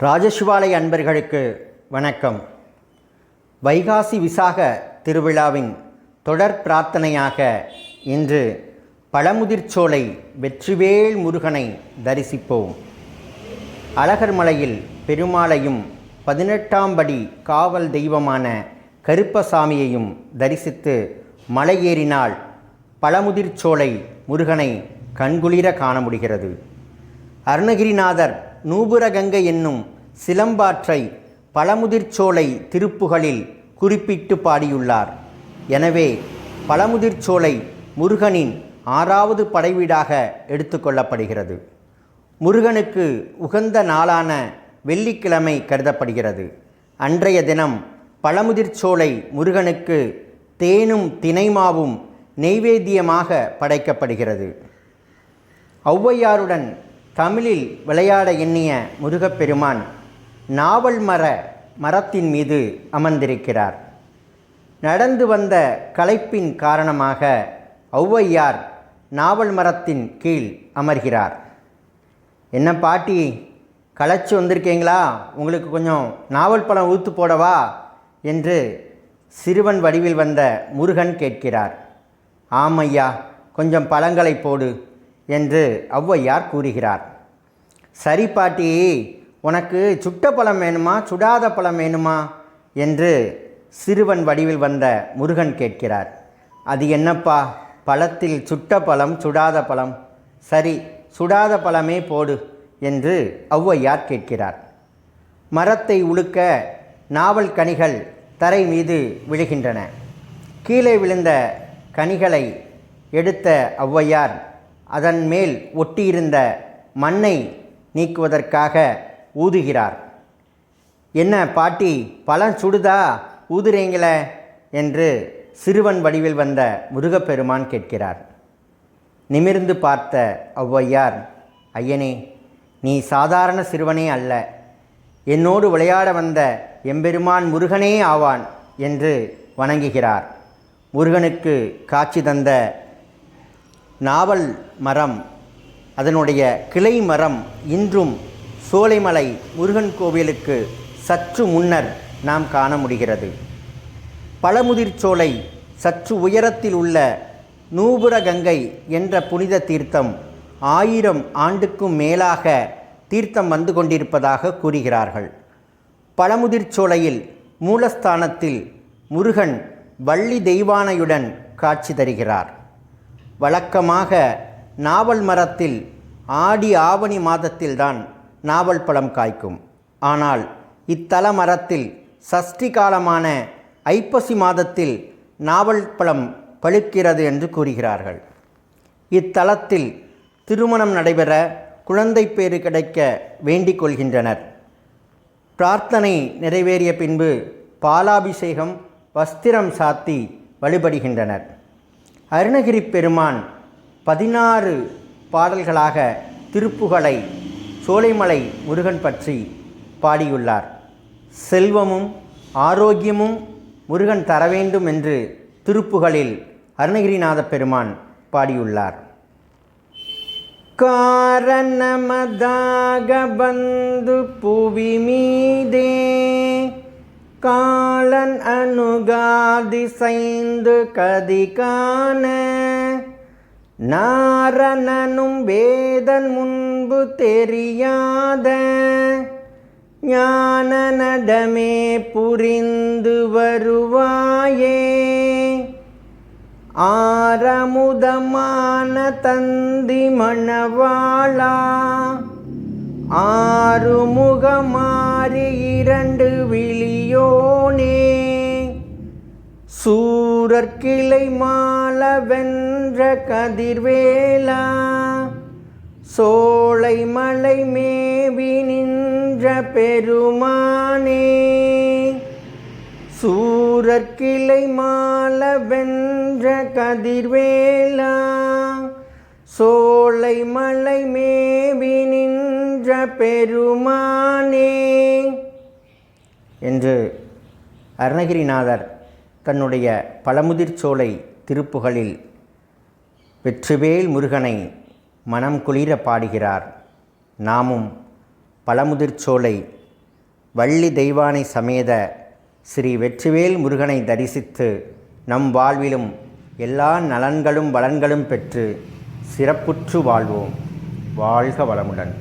ராஜசிவாலய அன்பர்களுக்கு வணக்கம். வைகாசி விசாக திருவிழாவின் தொடர் பிரார்த்தனையாக இன்று பழமுதிர்ச்சோலை வெற்றிவேல் முருகனை தரிசிப்போம். அழகர் மலையில் பெருமாளையும் பதினெட்டாம் படி காவல் தெய்வமான கருப்பசாமியையும் தரிசித்து மலையேறினால் பழமுதிர்ச்சோலை முருகனை கண்குளிர காண முடிகிறது. அருணகிரிநாதர் நூபுரகங்கை என்னும் சிலம்பாற்றை பழமுதிர்ச்சோலை திருப்புகளில் குறிப்பிட்டு பாடியுள்ளார். எனவே பழமுதிர்ச்சோலை முருகனின் ஆறாவது படைவீடாக எடுத்துக்கொள்ளப்படுகிறது முருகனுக்கு உகந்த நாளான வெள்ளிக்கிழமை கருதப்படுகிறது. அன்றைய தினம் பழமுதிர்ச்சோலை முருகனுக்கு தேனும் தினைமாவும் நெய்வேத்தியமாக படைக்கப்படுகிறது. ஔவையாருடன் தமிழில் விளையாட எண்ணிய முருகப்பெருமான் நாவல் மர மரத்தின் மீது அமர்ந்திருக்கிறார். நடந்து வந்த களைப்பின் காரணமாக ஔவையார் நாவல் மரத்தின் கீழ் அமர்கிறார். என்ன பாட்டி களைச்சு வந்திருக்கீங்களா? உங்களுக்கு கொஞ்சம் நாவல் பழம் ஊத்து போடவா? என்று சிறுவன் வடிவில் வந்த முருகன் கேட்கிறார். ஆமையா கொஞ்சம் பழங்களை போடு. என்று ஔவையார் கூறுகிறார். சரி பாட்டி உனக்கு சுட்ட பழம் வேணுமா சுடாத பழம் வேணுமா? என்று சிறுவன் வடிவில் வந்த முருகன் கேட்கிறார். அது என்னப்பா? பழத்தில் சுட்ட பழம் சுடாத பழம். சரி சுடாத பழமே போடு என்று ஔவையார் கேட்கிறார். மரத்தை உழுக்க நாவல் கனிகள் தரை மீது விழுகின்றன. கீழே விழுந்த கனிகளை எடுத்த ஔவையார் அதன் மேல் ஒட்டியிருந்த மண்ணை நீக்குவதற்காக ஊதுகிறார். என்ன பாட்டி பழம் சுடுதா? ஊதுறீங்களே? என்று சிறுவன் வடிவில் வந்த முருகப்பெருமான் கேட்கிறார். நிமிர்ந்து பார்த்த ஒளவையார் ஐயனே நீ சாதாரண சிறுவனே அல்ல. என்னோடு விளையாட வந்த எம்பெருமான் முருகனே ஆவான் என்று வணங்குகிறார். முருகனுக்கு காட்சி தந்த நாவல் மரம் அதனுடைய கிளை மரம் இன்றும் சோலைமலை முருகன் கோவிலுக்கு சற்று முன்னர் நாம் காண முடிகிறது. பழமுதிர்ச்சோலை சற்று உயரத்தில் உள்ள நூபுரகங்கை என்ற புனித தீர்த்தம் ஆயிரம் ஆண்டுக்கும் மேலாக தீர்த்தம் வந்து கொண்டிருப்பதாக கூறுகிறார்கள். பழமுதிர்ச்சோலையில் மூலஸ்தானத்தில் முருகன் வள்ளி தெய்வானையுடன் காட்சி தருகிறார். வழக்கமாக நாவல் மரத்தில் ஆடி ஆவணி மாதத்தில்தான் நாவல் பழம் காய்க்கும். ஆனால் இத்தல மரத்தில் சஷ்டி காலமான ஐப்பசி மாதத்தில் நாவல் பழம் பழுக்கிறது என்று கூறுகிறார்கள். இத்தலத்தில் திருமணம் நடைபெற குழந்தை பேறு கிடைக்க வேண்டிக் கொள்கின்றனர். பிரார்த்தனை நிறைவேறிய பின்பு பாலாபிஷேகம் வஸ்திரம் சாத்தி வழிபடுகின்றனர். அருணகிரி பெருமான் பதினாறு பாடல்களாக திருப்புகளை சோலைமலை முருகன் பற்றி பாடியுள்ளார். செல்வமும் ஆரோக்கியமும் முருகன் தர வேண்டும் என்று திருப்புகளில் அருணகிரிநாத பெருமான் பாடியுள்ளார். காரணமதாக பந்து புவி மீதே காலன் அணுகாதிசைந்து கதிகான. நாரணனும் வேதன் முன்பு தெரியாத. ஞான நடமே புரிந்து வருவாயே. ஆரமுதமான தந்தி மணவாளா. ஆறுமுகமாறி இரண்டு சூரற்கிளை மால வென்ற கதிர்வேலா சோலை மலை மேவி நின்ற பெருமானே. சூரற்கிளை மால வென்ற கதிர்வேலா சோலை மலை மேவி நின்ற பெருமானே. என்று அருணகிரிநாதர் தன்னுடைய பழமுதிர்ச்சோலை திருப்புகளில் வெற்றிவேல் முருகனை மனம் குளிர பாடுகிறார். நாமும் பழமுதிர்ச்சோலை வள்ளி தெய்வானை சமேத ஸ்ரீ வெற்றிவேல் முருகனை தரிசித்து நம் வாழ்விலும் எல்லா நலன்களும் வளன்களும் பெற்று சிறப்புற்று வாழ்வோம். வாழ்க வளமுடன்.